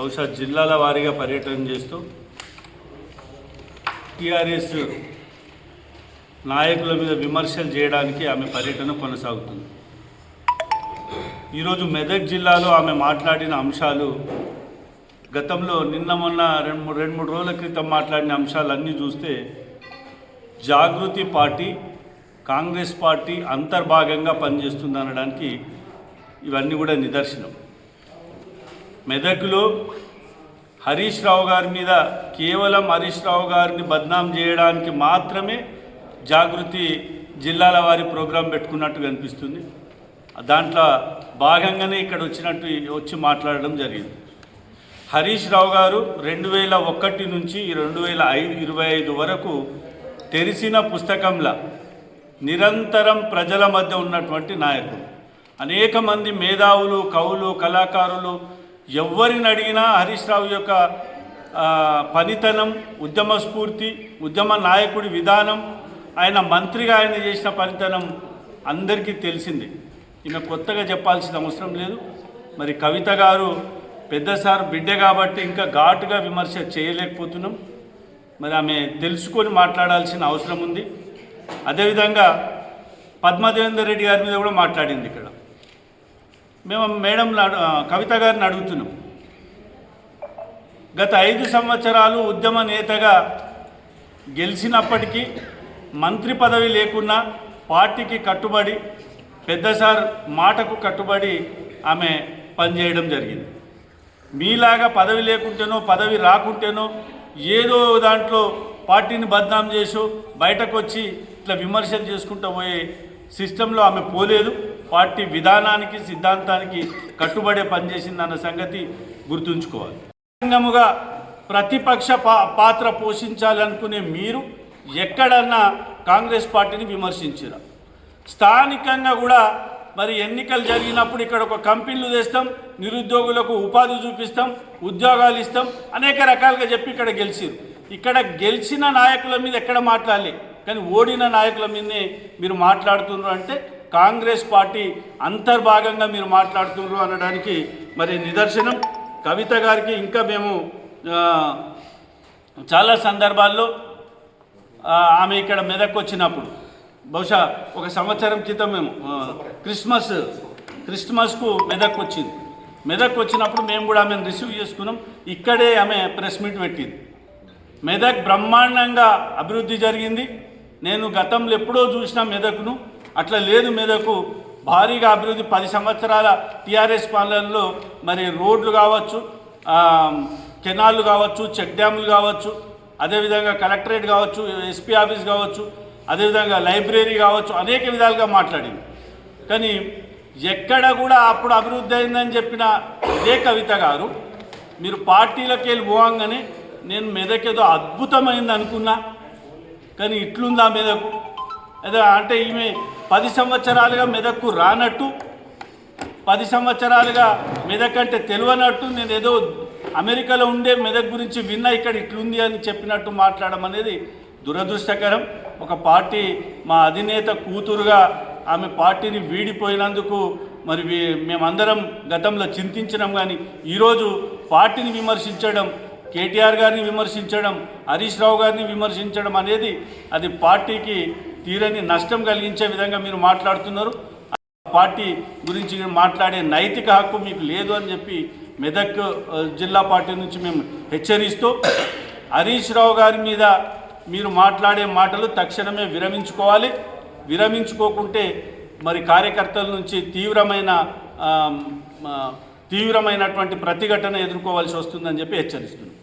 బహుశా జిల్లాల వారీగా పర్యటన చేస్తూ టీఆర్ఎస్ నాయకుల మీద విమర్శలు చేయడానికి ఆమె పర్యటన కొనసాగుతుంది. ఈరోజు మెదక్ జిల్లాలో ఆమె మాట్లాడిన అంశాలు గతంలో నిన్న మొన్న రెండు మూడు రెండు మూడు రోజుల క్రితం మాట్లాడిన అంశాలన్నీ చూస్తే జాగృతి పార్టీ కాంగ్రెస్ పార్టీ అంతర్భాగంగా పనిచేస్తుంది అనడానికి ఇవన్నీ కూడా నిదర్శనం. మెదక్లో హరీష్ రావు గారి మీద కేవలం హరీష్ రావు గారిని బద్నాం చేయడానికి మాత్రమే జాగృతి జిల్లాల వారి ప్రోగ్రాం పెట్టుకున్నట్టు కనిపిస్తుంది. దాంట్లో భాగంగానే ఇక్కడ వచ్చినట్టు వచ్చి మాట్లాడడం జరిగింది. హరీష్ రావు గారు రెండు వేల ఒకటి నుంచి రెండు వేల ఐదు ఇరవై ఐదు వరకు తెరిసిన పుస్తకంలా నిరంతరం ప్రజల మధ్య ఉన్నటువంటి నాయకుడు. అనేక మంది మేధావులు కవులు కళాకారులు ఎవరిని అడిగినా హరీష్ రావు యొక్క పనితనం ఉద్యమ స్ఫూర్తి ఉద్యమ నాయకుడి విధానం ఆయన మంత్రిగా ఆయన చేసిన పనితనం అందరికీ తెలిసింది. ఈమె కొత్తగా చెప్పాల్సిన అవసరం లేదు. మరి కవిత గారు పెద్ద సార్ బిడ్డ కాబట్టి ఇంకా ఘాటుగా విమర్శ చేయలేకపోతున్నాం. మరి ఆమె తెలుసుకొని మాట్లాడాల్సిన అవసరం ఉంది. అదేవిధంగా పద్మదేవేందర్ రెడ్డి గారి మీద కూడా మాట్లాడింది ఇక్కడ. మేము మేడం కవిత గారిని అడుగుతున్నాం. గత ఐదు సంవత్సరాలు ఉద్యమ నేతగా గెలిచినప్పటికీ మంత్రి పదవి లేకున్నా పార్టీకి కట్టుబడి పెద్ద సార్ మాటకు కట్టుబడి ఆమె పనిచేయడం జరిగింది. మీలాగా పదవి లేకుంటేనో పదవి రాకుంటేనో ఏదో దాంట్లో పార్టీని బద్నాం చేసో బయటకు వచ్చి ఇట్లా విమర్శలు చేసుకుంటూ పోయే సిస్టంలో ఆమె పోలేదు. పార్టీ విధానానికి సిద్ధాంతానికి కట్టుబడే పనిచేసిందన్న సంగతి గుర్తుంచుకోవాలి. సంఘముగా ప్రతిపక్ష పా పాత్ర పోషించాలనుకునే మీరు ఎక్కడన్నా కాంగ్రెస్ పార్టీని విమర్శించారు? స్థానికంగా కూడా మరి ఎన్నికలు జరిగినప్పుడు ఇక్కడ ఒక కంపెనీలు తెస్తాం నిరుద్యోగులకు ఉపాధి చూపిస్తాం ఉద్యోగాలు ఇస్తాం అనేక రకాలుగా చెప్పి ఇక్కడ గెలిచిరు ఇక్కడ గెలిచిన నాయకుల మీద ఎక్కడ మాట్లాడలే. కానీ ఓడిన నాయకుల మీదనే మీరు మాట్లాడుతున్నారు అంటే కాంగ్రెస్ పార్టీ అంతర్భాగంగా మీరు మాట్లాడుతున్నారు అనడానికి మరి నిదర్శనం. కవిత గారికి ఇంకా మేము చాలా సందర్భాల్లో ఆమె ఇక్కడ మెదక్ వచ్చినప్పుడు బహుశా ఒక సంవత్సరం క్రితం మేము క్రిస్మస్ క్రిస్మస్కు మెదక్ వచ్చింది మెదక్ వచ్చినప్పుడు మేము కూడా ఆమెను రిసీవ్ చేసుకున్నాం. ఇక్కడే ఆమె ప్రెస్ మీట్ పెట్టింది. మెదక్ బ్రహ్మాండంగా అభివృద్ధి జరిగింది. నేను గతంలో ఎప్పుడో చూసిన మెదక్ను. అట్లా లేదు మీదకు భారీగా అభివృద్ధి పది సంవత్సరాల టీఆర్ఎస్ పాలనలో మరి రోడ్లు కావచ్చు కెనాళ్ళు కావచ్చు చెక్ డ్యాములు కావచ్చు అదేవిధంగా కలెక్టరేట్ కావచ్చు ఎస్పీ ఆఫీస్ కావచ్చు అదేవిధంగా లైబ్రరీ కావచ్చు అనేక విధాలుగా మాట్లాడింది. కానీ ఎక్కడ కూడా అప్పుడు అభివృద్ధి అయిందని చెప్పిన ఇదే కవిత గారు మీరు పార్టీలకు వెళ్ళి పోవంగానే నేను మెదకేదో అద్భుతమైంది అనుకున్నా. కానీ ఇట్లుందా మెదకు? అదే అంటే ఈమె పది సంవత్సరాలుగా మెదక్కు రానట్టు పది సంవత్సరాలుగా మెదక్ అంటే తెలియనట్టు నేను ఏదో అమెరికాలో ఉండే మెదక్ గురించి విన్నా ఇక్కడ ఇట్లుంది అని చెప్పినట్టు మాట్లాడడం అనేది దురదృష్టకరం. ఒక పార్టీ మా అధినేత కూతురుగా ఆమె పార్టీని వీడిపోయినందుకు మరి మేమందరం గతంలో చింతించినాం కానీ ఈరోజు పార్టీని విమర్శించడం కేటీఆర్ గారిని విమర్శించడం హరీష్ రావు గారిని విమర్శించడం అనేది అది పార్టీకి తీరని నష్టం కలిగించే విధంగా మీరు మాట్లాడుతున్నారు. పార్టీ గురించి మాట్లాడే నైతిక హక్కు మీకు లేదు అని చెప్పి మెదక్ జిల్లా పార్టీ నుంచి మేము హెచ్చరిస్తూ హరీష్ రావు గారి మీద మీరు మాట్లాడే మాటలు తక్షణమే విరమించుకోవాలి. విరమించుకోకుంటే మరి కార్యకర్తల నుంచి తీవ్రమైన తీవ్రమైనటువంటి ప్రతిఘటన ఎదుర్కోవాల్సి వస్తుందని చెప్పి హెచ్చరిస్తున్నాం.